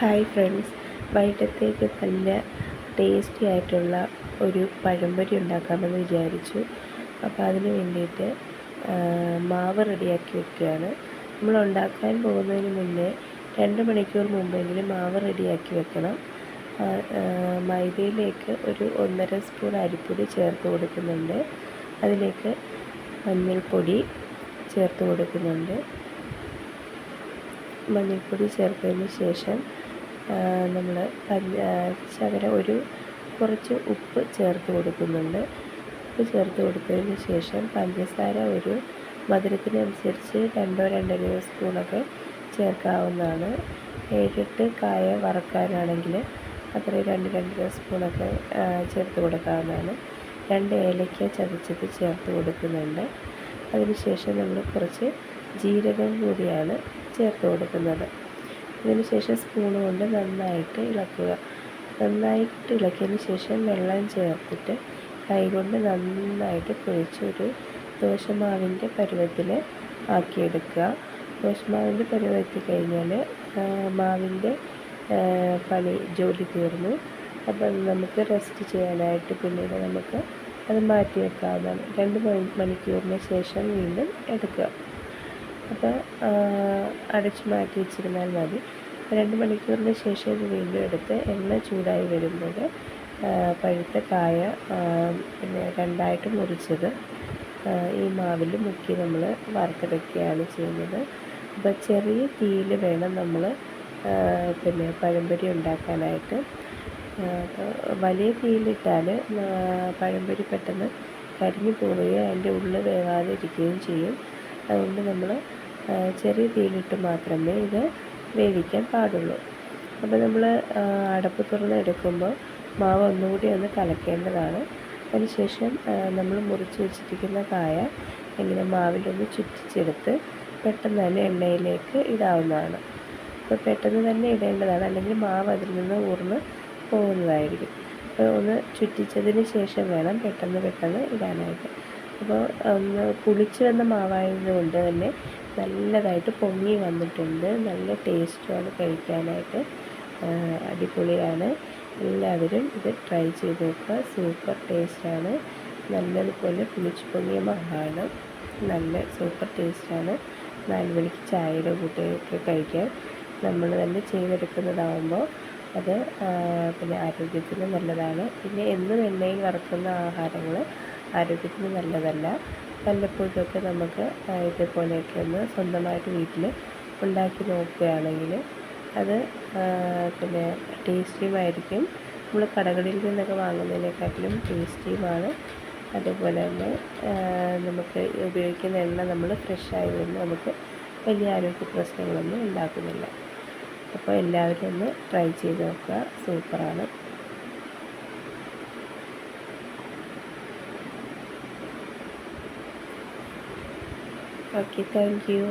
Hi friends വൈകിട്ടത്തേക്ക് നല്ല tasty ആയിട്ടുള്ള ഒരു പഴംപൊരി ഉണ്ടാക്കാമെന്ന് വിചാരിച്ചു. അപ്പോൾ അതിന് വേണ്ടിയിട്ട് മാവ് റെഡിയാക്കി വെക്കുകയാണ്. നമ്മൾ ഉണ്ടാക്കാൻ പോകുന്നതിന് മുന്നേ രണ്ട് മണിക്കൂർ മുമ്പെങ്കിലും മാവ് റെഡിയാക്കി വെക്കണം. മൈദയിലേക്ക് ഒരു ഒന്നര സ്പൂൺ അരിപ്പൊടി ചേർത്ത് കൊടുക്കുന്നുണ്ട്. അതിലേക്ക് മഞ്ഞൾപ്പൊടി ചേർത്ത് കൊടുക്കുന്നുണ്ട്. മഞ്ഞൾപ്പൊടി ചേർത്തതിന് ശേഷം നമ്മൾ ശകലം ഒരു കുറച്ച് ഉപ്പ് ചേർത്ത് കൊടുക്കുന്നുണ്ട്. ഉപ്പ് ചേർത്ത് കൊടുത്തതിന് ശേഷം പഞ്ചസാര ഒരു മധുരത്തിനനുസരിച്ച് രണ്ടോ രണ്ടര സ്പൂണൊക്കെ ചേർക്കാവുന്നതാണ്. ഏഴെട്ട് കായ വറക്കാനാണെങ്കിൽ അത്രയും രണ്ട് രണ്ടര സ്പൂണൊക്കെ ചേർത്ത് കൊടുക്കാവുന്നതാണ്. രണ്ട് ഏലയ്ക്ക ചതച്ചത് ചേർത്ത് കൊടുക്കുന്നുണ്ട്. അതിനുശേഷം നമ്മൾ കുറച്ച് ജീരകം കൂടിയാണ് ചേർത്ത് കൊടുക്കുന്നത്. അതിനുശേഷം സ്പൂൺ കൊണ്ട് നന്നായിട്ട് ഇളക്കുക. നന്നായിട്ട് ഇളക്കിയതിന് ശേഷം വെള്ളം ചേർത്തിട്ട് കൈകൊണ്ട് നന്നായിട്ട് പൊഴിച്ചൊരു ദോശമാവിന്റെ പരുവത്തിൽ ആക്കിയെടുക്കുക. ദോശമാവിന്റെ പരുവത്തി കഴിഞ്ഞാൽ മാവിന്റെ പണി ജോലി തീർന്നു. അപ്പം നമുക്ക് റെസ്റ്റ് ചെയ്യാനായിട്ട് പിന്നീട് നമുക്ക് അത് മാറ്റി വെക്കാവുന്നതാണ്. രണ്ട് മണി മണിക്കൂറിന് ശേഷം വീണ്ടും എടുക്കുക. അപ്പോൾ അടച്ച് മാറ്റി വെച്ചിരുന്നാൽ മതി. രണ്ട് മണിക്കൂറിന് ശേഷം ഇത് വീണ്ടും എടുത്ത് എണ്ണ ചൂടായി വരുമ്പോൾ പഴുത്ത കായ പിന്നെ രണ്ടായിട്ട് മുറിച്ചത് ഈ മാവിൽ മുക്കി നമ്മൾ വറുത്തെടുക്കുകയാണ് ചെയ്യുന്നത്. അപ്പോൾ ചെറിയ തീയിൽ വേണം നമ്മൾ പിന്നെ പഴംപൊരി ഉണ്ടാക്കാനായിട്ട്. വലിയ തീയിലിട്ടാൽ പഴംപൊരി പെട്ടെന്ന് കരിഞ്ഞു പോവുകയും അതിന്റെ ഉള്ളിൽ വേവാതെ ഇരിക്കുകയും ചെയ്യും. അതുകൊണ്ട് നമ്മൾ ചെറിയ തീയിലിട്ട് മാത്രമേ ഇത് വേവിക്കാൻ പാടുള്ളൂ. അപ്പോൾ നമ്മൾ അടപ്പ് തുറന്ന് എടുക്കുമ്പോൾ മാവ് ഒന്നുകൂടി ഒന്ന് കലക്കേണ്ടതാണ്. അതിനുശേഷം നമ്മൾ മുറിച്ച് വെച്ചിരിക്കുന്ന കായ ഇങ്ങനെ മാവിലൊന്ന് ചുറ്റിച്ചെടുത്ത് പെട്ടെന്ന് തന്നെ എണ്ണയിലേക്ക് ഇടാവുന്നതാണ്. അപ്പോൾ പെട്ടെന്ന് തന്നെ ഇടേണ്ടതാണ്. അല്ലെങ്കിൽ മാവ് അതിൽ നിന്ന് ഊർന്ന് പോകുന്നതായിരിക്കും. അപ്പോൾ ഒന്ന് ചുറ്റിച്ചതിന് ശേഷം വേണം പെട്ടെന്ന് പെട്ടെന്ന് ഇടാനായിട്ട്. അപ്പോൾ ഒന്ന് പുളിച്ച് വന്ന മാവായതുകൊണ്ട് തന്നെ നല്ലതായിട്ട് പൊങ്ങി വന്നിട്ടുണ്ട്. നല്ല ടേസ്റ്റുമാണ് കഴിക്കാനായിട്ട്. അടിപൊളിയാണ്. എല്ലാവരും ഇത് ട്രൈ ചെയ്ത് നോക്കുക. സൂപ്പർ ടേസ്റ്റാണ്. നല്ലതുപോലെ പുളിച്ച് പൊങ്ങിയ മഹാണ്. നല്ല സൂപ്പർ ടേസ്റ്റാണ്. നാല് മണിക്ക് ചായയുടെ കൂട്ടിയൊക്കെ കഴിക്കാൻ നമ്മൾ തന്നെ ചെയ്തെടുക്കുന്നതാകുമ്പോൾ അത് പിന്നെ ആരോഗ്യത്തിന് നല്ലതാണ്. പിന്നെ എന്നും എണ്ണയിൽ വറുക്കുന്ന ആഹാരങ്ങൾ ആരോഗ്യത്തിന് നല്ലതല്ല. വല്ലപ്പോഴൊക്കെ നമുക്ക് ഇതേപോലെയൊക്കെ ഒന്ന് സ്വന്തമായിട്ട് വീട്ടിൽ ഉണ്ടാക്കി നോക്കുകയാണെങ്കിൽ അത് പിന്നെ ടേസ്റ്റിയുമായിരിക്കും. നമ്മൾ കടകളിൽ നിന്നൊക്കെ വാങ്ങുന്നതിനെക്കാട്ടിലും ടേസ്റ്റിയുമാണ്. അതുപോലെ തന്നെ നമുക്ക് ഉപയോഗിക്കുന്ന എണ്ണ നമ്മൾ ഫ്രഷ് ആയതുകൊണ്ട് നമുക്ക് വലിയ ആരോഗ്യ പ്രശ്നങ്ങളൊന്നും ഉണ്ടാക്കുന്നില്ല. അപ്പോൾ എല്ലാവരും ഒന്ന് ട്രൈ ചെയ്ത് നോക്കുക. സൂപ്പറാണ്. Okay thank you